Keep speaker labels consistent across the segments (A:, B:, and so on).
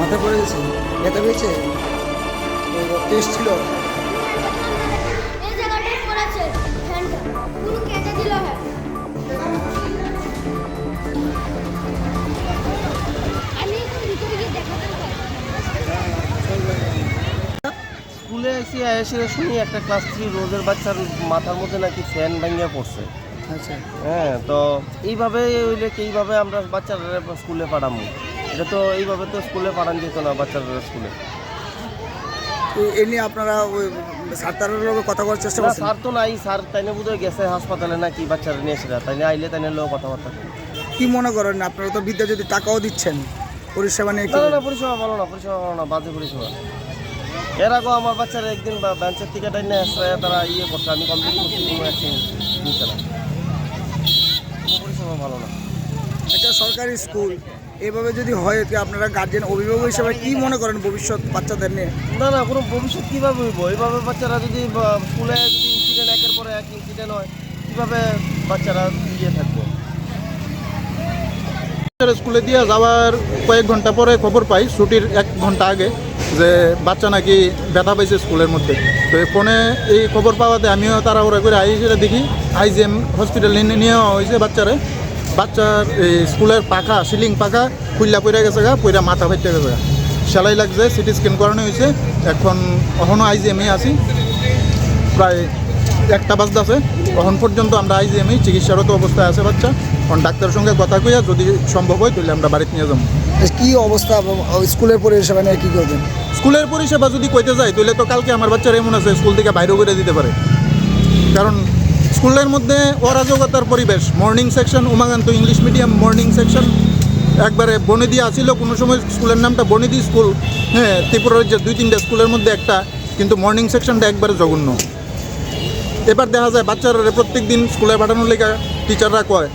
A: মাথা পড়ে গেছে ব্যথা পেয়েছে?
B: কেটে দিল হ্যাঁ।
C: স্কুলে এসে এসে শুনি একটা ক্লাস থ্রি রোজের বাচ্চার মাথার মধ্যে নাকি ফ্যান ভেঙে পড়ছে।
A: আচ্ছা।
C: হ্যাঁ তো এইভাবে হইলে কি এইভাবে আমরা বাচ্চারা স্কুলে পাঠাবো? এটা তো এইভাবে তো স্কুলে পাঠান যেত না বাচ্চারা স্কুলে।
A: এ নিয়ে আপনারা ওই সাঁতারের লোক কথা বলার চেষ্টা করছেন?
C: স্যার তো নাই স্যার তাইনে বোধহয় গেছে হাসপাতালে নাকি বাচ্চারা নিয়ে এসে তাইনে আইলে তাইনে লোক কথাবার্তা।
A: কি মনে করেন আপনারা তো বিদ্যা যদি টাকাও দিচ্ছেন পরিষেবা নিয়ে
C: না না, পরিষেবা ভালো না পরিষেবা ভালো না বাজে পরিষেবা। এর আগেও আমার বাচ্চারা একদিন বা বেঞ্চের থেকে টাইনে আসছে তারা ইয়ে করছে আমি কমপ্লিট করছি কোনো অ্যাকশন নিচ্ছে না। পরিষেবা ভালো না।
A: একটা সরকারি স্কুল। এভাবে যদি হয় তো আপনারা গার্জেন অভিভাবক হিসেবে কি মনে করেন ভবিষ্যৎ বাচ্চাদের নিয়ে?
C: না না কোনো ভবিষ্যৎ কীভাবে হইব? এইভাবে বাচ্চারা যদি স্কুলে যদি ইনসিডেন্ট একের পরে এক ইনসিডেন্ট হয় কীভাবে বাচ্চারা ইয়ে থাকব?
D: বাচ্চারা স্কুলে দিয়ে যাওয়ার কয়েক ঘণ্টা পরে খবর পাই ছুটির এক ঘণ্টা আগে যে বাচ্চা নাকি ব্যথা পাইছে স্কুলের মধ্যে। তো এই ফোনে এই খবর পাওয়াতে আমিও তাড়াহুড়া করে আই সেটা দেখি আইজিএম হসপিটালে নিয়ে যাওয়া হয়েছে বাচ্চারে। বাচ্চার এই স্কুলের পাখা সিলিং পাখা খুললা পড়ে গেছে গা পইরা মাথা ফাইতে গেছে গা। সেলাই লাগছে সিটি স্ক্যান করানো হয়েছে এখন এখনও আইজিএমে আছি। প্রায় একটা বাজতে আছে। তখন পর্যন্ত আমরা আইজিএমই চিকিৎসারত অবস্থায় আছে বাচ্চা। এখন ডাক্তারের সঙ্গে কথা কইয়া যদি সম্ভব হয় তাহলে আমরা বাড়িতে নিয়ে যাব।
A: কি অবস্থা? স্কুলের পরিষেবা নিয়ে কি করবেন?
D: স্কুলের পরিষেবা যদি কইতে যায় তাহলে তো কালকে আমার বাচ্চার এমন আছে স্কুল থেকে বাইরেও করে দিতে পারে। কারণ স্কুলের মধ্যে অরাজকতার পরিবেশ। Morning section Umakanta English medium morning section একবারে বনেদি আসিল কোনো সময় স্কুলের নামটা বনেদি স্কুল। হ্যাঁ ত্রিপুরা রাজ্যের দুই তিনটা স্কুলের মধ্যে একটা, কিন্তু মর্নিং সেকশনটা একবারে জঘন্য। এবার দেখা যায় বাচ্চারা প্রত্যেক দিন স্কুলে পাঠানোর লেগে টিচাররা কয়,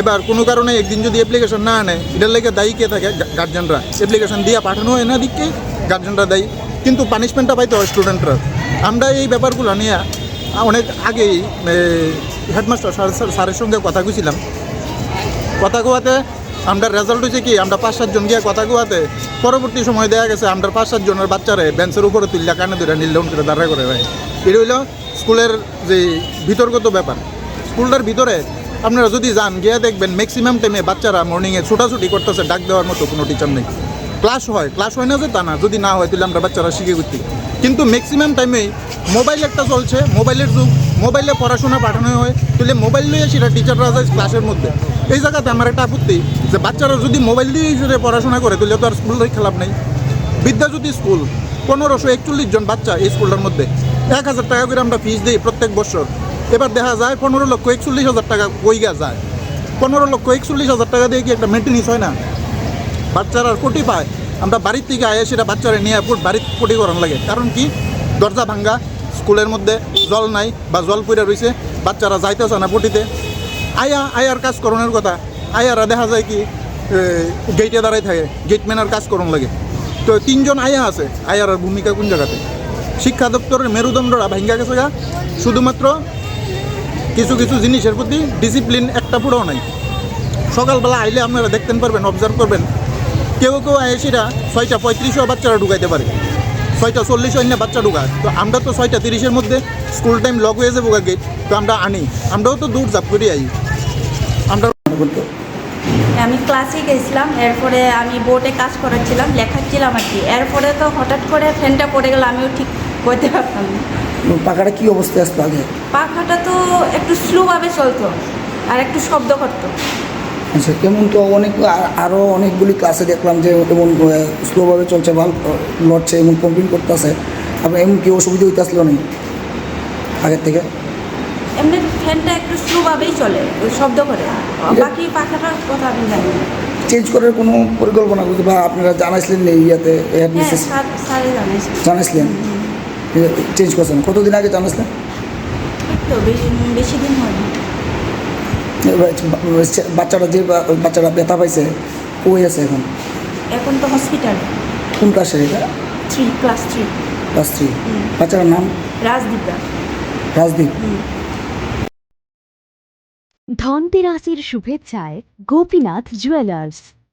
D: এবার কোনো কারণে একদিন যদি অ্যাপ্লিকেশন না আনে, এটার লেগে দায়ী কে থাকে? গার্জেনরা অ্যাপ্লিকেশন দিয়ে পাঠানো হয় না দিককে গার্জেনরা দায়ী। কিন্তু পানিশমেন্টটা পাইতে হয় স্টুডেন্টরা আমরা এই ব্যাপারগুলো নিয়ে অনেক আগেই হেডমাস্টার স্যার স্যারের সঙ্গে কথা কইছিলাম। কথা কোয়াতে আমরা রেজাল্ট হয়েছে কি, আমরা পাঁচ সাতজন গিয়ে কথা কোয়াতে পরবর্তী সময় দেখা গেছে আমরা পাঁচ সাতজনের বাচ্চারে বেঞ্চের উপরে তুললা কানে ধরে নীলডাউন করে দাঁড়া করে ভাই। এটা হইল স্কুলের যে বিতর্কত ব্যাপার। স্কুলটার ভিতরে আপনারা যদি যান, গিয়ে দেখবেন ম্যাক্সিমাম টাইমে বাচ্চারা মর্নিংয়ে ছোটাছুটি করতেছে, ডাক দেওয়ার মতো কোনো টিচার নেই। ক্লাস হয় ক্লাস হয় না যে তা না, যদি না হয় তাহলে আমরা বাচ্চারা শিখে করতে কিন্তু ম্যাক্সিমাম টাইমেই মোবাইল একটা চলছে, মোবাইলের যুগ, মোবাইলে পড়াশোনা পাঠানো হয়, তাহলে মোবাইল নিয়ে সেটা টিচাররা যায় ক্লাসের মধ্যে। এই জায়গাতে আমার একটা আপত্তি, যে বাচ্চারা যদি মোবাইল দিয়ে পড়াশোনা করে, তাহলে তো আর স্কুল থেকে খেলাপ নেই। বিদ্যাজ্যোতি স্কুল পনেরোশো একচল্লিশ জন বাচ্চা এই স্কুলটার মধ্যে, এক হাজার টাকা করে আমরা ফিস দিই প্রত্যেক বছর। এবার দেখা যায়, পনেরো লক্ষ একচল্লিশ হাজার টাকা বইগা যায়। পনেরো লক্ষ একচল্লিশ হাজার টাকা দিয়ে কি একটা মেনটেন্স হয় না? বাচ্চারা কোটি পায়। আমরা বাড়ির থেকে আয়ে সেটা বাচ্চারা নিয়ে বাড়ির কোটি করান লাগে। কারণ কি? দরজা ভাঙ্গা স্কুলের মধ্যে জল নাই বা জল পড়ে রয়েছে বাচ্চারা যাইতেছে না পটিতে। আয়া, আয়ার কাজ করণের কথা। আয়ারা দেখা যায় কি গেটে দাঁড়াই থাকে গেটম্যানের কাজ করণ লাগে। তো তিনজন আয়া আছে আয়ার ভূমিকা কোন জায়গাতে? শিক্ষা দপ্তরের মেরুদণ্ডরা ভাঙ্গা গেছে গা। শুধুমাত্র কিছু কিছু জিনিসের প্রতি ডিসিপ্লিন একটা পুরো নাই। সকালবেলা আইলে আপনারা দেখতেন পারবেন অবজার্ভ করবেন। কেউ কেউ এসিরা ছয়টা পঁয়ত্রিশও বাচ্চারা ঢুকাইতে পারে। ছয়টা চল্লিশ অন্য বাচ্চা ঢুকায়। তো আমরা তো ছয়টা তিরিশের মধ্যে স্কুল টাইম লক হয়ে যাব গেট তো আমরা আনি। আমরাও তো দূর জাপ করি আই। আমরা
E: আমি ক্লাসে গেছিলাম এরপরে আমি বোর্ডে কাজ করাচ্ছিলাম লেখাচ্ছিলাম আর কি। এরপরে তো হঠাৎ করে ফ্যানটা পড়ে গেল আমিও ঠিক করতে পারতাম না।
A: পাখাটা কি অবস্থায় আসতো আগে?
E: পাখাটা তো একটু স্লোভাবে চলতো আর একটু শব্দ করতো।
A: আচ্ছা কেমন তো অনেক আর- আরও অনেকগুলি ক্লাসে দেখলাম যে এমন স্লোভাবে চলছে ভালো লড়ছে এমন কমপ্লেন করতেছে। আপনার এমন কি অসুবিধা হইতে আসলো নেই আগের থেকে?
E: এমনি ফ্যানটা একটু স্লোভাবেই চলে শব্দ করে। বাকি পাখাটার কথা আমি জানি
A: চেঞ্জ করার কোনো পরিকল্পনা করতে বা আপনারা জানাইছিলেন এই ইয়াতে
E: হ্যাঁ
A: জানাইছিলেন? চেঞ্জ করছেন। কতদিন আগে জানাইছিলেন?
E: বেশি দিন হয়নি।
A: বাচ্চারা যে বাচ্চারা ব্যথা পাইছে কই আছে এখন?
E: এখন তো হসপিটাল
A: কোন ক্লাসে এটা?
E: Three class three
A: class three বাচ্চার নাম?
E: রাজদীপ
A: রাজদীপ।
F: ধনতেরাসের শুভেচ্ছায় গোপীনাথ জুয়েলার্স